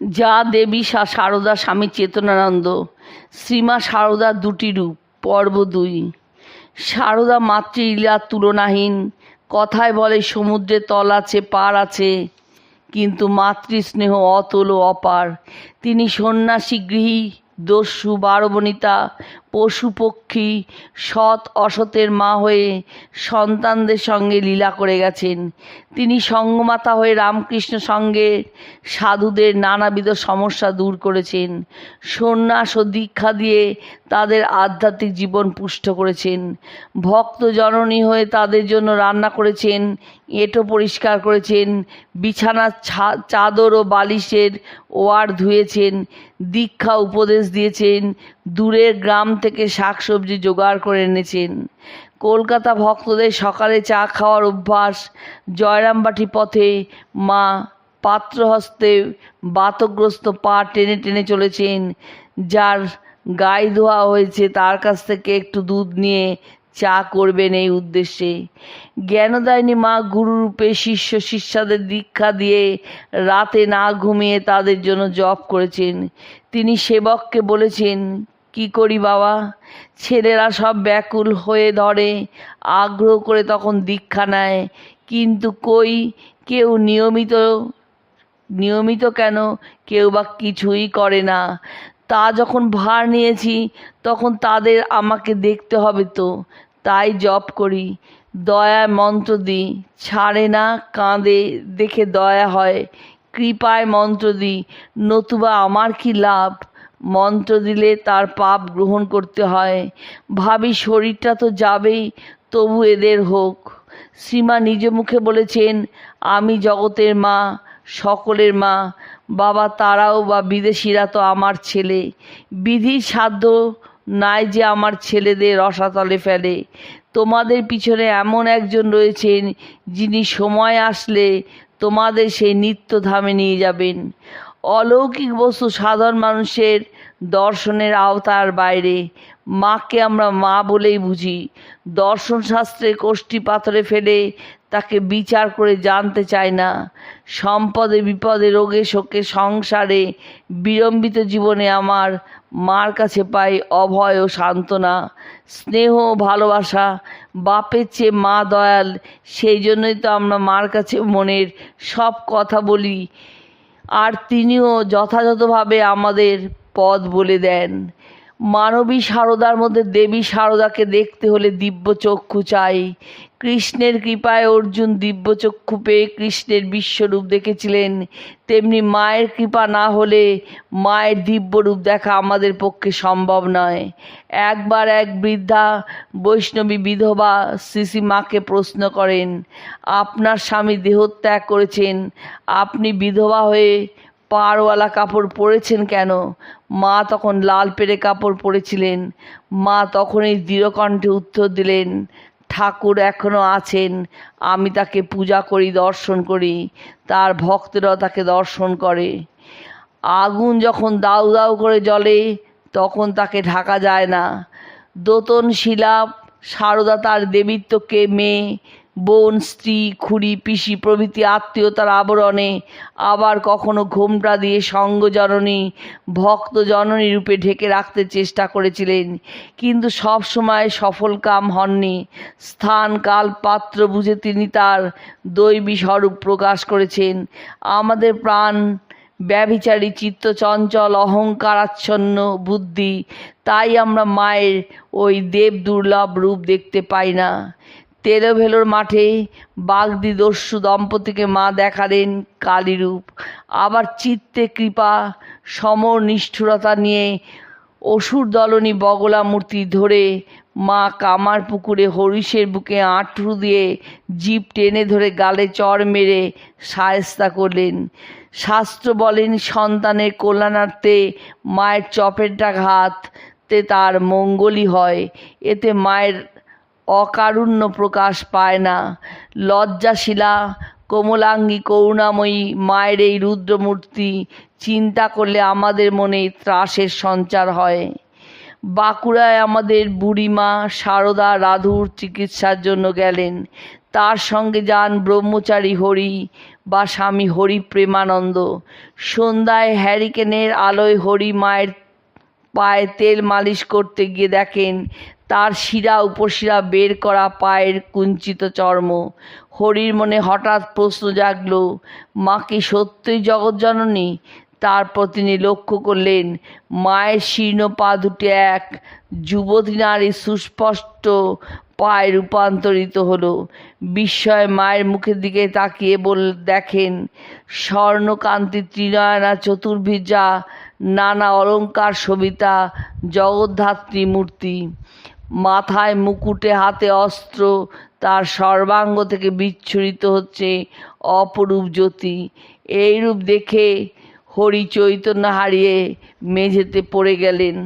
যা দেবী সারদা স্বামী চেতনানন্দ, শ্রীমা সারদা দুটি রূপ, পর্ব দুই। সারদা ইলা তুলনাহীন, কথায় বলে সমুদ্রে তল আছে, পার আছে, কিন্তু মাতৃস্নেহ অতল অপার। তিনি সন্ন্যাসী গৃহী, দস্যু বারবনিতা পশু পক্ষী সৎ, অসতের মা হয়ে সন্তানদের সঙ্গে লীলা করে গেছেন। তিনি সঙ্গমাতা হয়ে রামকৃষ্ণ সঙ্গে সাধুদের নানাবিধ সমস্যা দূর করেছেন। সন্ন্যাস ও দীক্ষা দিয়ে তাদের আধ্যাত্মিক জীবন পুষ্ট করেছেন। ভক্ত জননী হয়ে তাদের জন্য রান্না করেছেন, এঁটো পরিষ্কার করেছেন বিছানার চাদর ও বালিশের ওয়ার ধুয়েছেন, দীক্ষা উপদেশ দিয়েছেন দূরের গ্রাম থেকে শাকসবজি জোগাড় করে এনেছেন। কলকাতা ভক্তদের সকালে চা খাওয়ার অভ্যাস, জয়রামবাটি পথে মা পাত্রহস্তে বাতগ্রস্ত পা টেনে টেনে চলেছেন। যার গায়ে ধোয়া হয়েছে, তার কাছ থেকে একটু দুধ নিয়ে চা করবেন এই উদ্দেশ্যে। জ্ঞানদায়িনী মা গুরুরূপে শিষ্য শিষ্যাদের দীক্ষা দিয়ে রাতে না ঘুমিয়ে তাদের জন্য জপ করেছেন। তিনি সেবককে বলেছেন কি করি বাবা? ছেলেরা সব ব্যাকুল হয়ে ধরে, আগ্রহ করে তখন দীক্ষা নেয়। কিন্তু কই? কেউ নিয়মিত নিয়মিত কেন? কেউ বা কিছুই করে না। তা যখন ভার নিয়েছি, তখন তাদের আমাকে দেখতে হবে তো। তাই জপ করি। দয়ায় মন্ত্র দিই। ছাড়ে না, কাঁদে, দেখে দয়া হয়। কৃপায় মন্ত্র দিই। নতুবা আমার কি লাভ? মন্ত্র দিলে তার পাপ গ্রহণ করতে হয়। ভাবি, শরীরটা তো যাবেই, তবু এদের হোক। শ্রীমা নিজ মুখে বলেছেন, আমি জগতের মা, সকলের মা। বাবা, তারাও বা বিদেশিরা তো আমার ছেলে। বিধির সাধ্য নাই যে আমার ছেলেদের রসাতলে ফেলে। তোমাদের পিছনে এমন একজন রয়েছেন, যিনি সময় আসলে তোমাদের সেই নিত্যধামে নিয়ে যাবেন। অলৌকিক বস্তু সাধারণ মানুষের দর্শনের আওতার বাইরে। মাকে আমরা মা বলেই বুঝি। দর্শন শাস্ত্রে কোষ্ঠী পাথরে ফেলে তাকে বিচার করে জানতে চায় না। সম্পদে, বিপদে, রোগে, শোকে, সংসারে বিড়ম্বিত জীবনে আমার মার কাছে পাই অভয় ও সান্ত্বনা। স্নেহ ভালোবাসা, বাপের চেয়ে মা দয়াল, সেই জন্যই তো আমরা মার কাছে মনের সব কথা বলি। আর তিনিও যথাযথভাবে আমাদের পদ বলে দেন। মানবী সারদার মধ্যে দেবী সারদাকে দেখতে হলে দিব্য চক্ষু চাই। কৃষ্ণের কৃপায় অর্জুন দিব্য চক্ষু পেয়ে কৃষ্ণের বিশ্বরূপ দেখেছিলেন। তেমনি মায়ের কৃপা না হলে মায়ের দিব্যরূপ দেখা আমাদের পক্ষে সম্ভব নয়। একবার এক বৃদ্ধা বৈষ্ণবী বিধবা শ্রী মাকে প্রশ্ন করেন, আপনার স্বামী দেহত্যাগ করেছেন, আপনি বিধবা হয়ে পাড়ওয়ালা কাপড় পরেছেন কেন? মা তখন লাল পেরে কাপড় পরেছিলেন। মা তখনই দৃঢ়কণ্ঠে উত্তর দিলেন, ঠাকুর এখনও আছেন, আমি তাকে পূজা করি, দর্শন করি, তার ভক্তরাও তাকে দর্শন করে। আগুন যখন দাউ দাউ করে জ্বলে, তখন তাকে ঢাকা যায় না। দোতন শিলা, সারদা তার দেবীত্বকে মেয়ে, বোন, স্ত্রী, খুড়ি, পিসি, প্রভৃতি আত্মীয়তার আবরণে, আবার কখনো ঘোমটা দিয়ে সঙ্গ জননী, ভক্ত জননী রূপে ঢেকে রাখতে চেষ্টা করেছিলেন, কিন্তু সব সময় সফল কাম হননি। স্থান, কাল, পাত্র বুঝে তিনি তার দৈবী স্বরূপ প্রকাশ করেছেন। আমাদের প্রাণ ব্যভিচারী চিত্ত চঞ্চল, অহংকারাচ্ছন্ন বুদ্ধি। তাই আমরা মায়ের ওই দেব দুর্লভ রূপ দেখতে পাই না। তেলোভেলোর মাঠে বাগদি দস্যু দম্পতিকে মা দেখালেন কালীরূপ। আবার চিত্তে কৃপা, সমর নিষ্ঠুরতা নিয়ে অসুর দলনী বগলা মূর্তি ধরে মা কামার পুকুরে হরিষের বুকে আঁটু দিয়ে জিপ টেনে ধরে গালে চড় মেরে সায়স্তা করলেন। শাস্ত্র বলেন সন্তানের কল্যাণার্থে মায়ের চপেরটা ঘাততে তার মঙ্গলই হয়। এতে মায়ের অকারুণ্য প্রকাশ পায় না। লজ্জাশীলা, কোমলাঙ্গী, করুণাময়ী মায়ের এই রুদ্রমূর্তি চিন্তা করলে আমাদের মনে ত্রাসের সঞ্চার হয়। বাঁকুড়ায় আমাদের বুড়িমা সারদা রাধুর চিকিৎসার জন্য গেলেন। তার সঙ্গে যান ব্রহ্মচারী হরি বা স্বামী হরি প্রেমানন্দ। সন্ধ্যায় হ্যারিকেনের আলোয় হরি মায়ের পায়ে তেল মালিশ করতে গিয়ে দেখেন তার শিরা, উপশিরা বের করা পায়ের কুঞ্চিত চর্ম। হরির মনে হঠাৎ প্রশ্ন জাগল, মা কি সত্যই জগৎজননী তারপর তিনি লক্ষ্য করলেন, মায়ের শীর্ণ পা দুটি এক, যুবতী নারী সুস্পষ্ট পায়ে রূপান্তরিত হলো। বিস্ময়ে মায়ের মুখের দিকে তাকিয়ে বল, দেখেন, স্বর্ণকান্তি ত্রিনয়না চতুর্ভুজা, নানা অলঙ্কার সবিতা, জগদ্ধাত্রী মূর্তি। মাথায় মুকুটে হাতে অস্ত্র, তার সর্বাঙ্গ থেকে বিচ্ছুরিত হচ্ছে অপরূপ জ্যোতি। এইরূপ দেখে হরি চৈতন্য হারিয়ে মেঝেতে পড়ে গেলেন।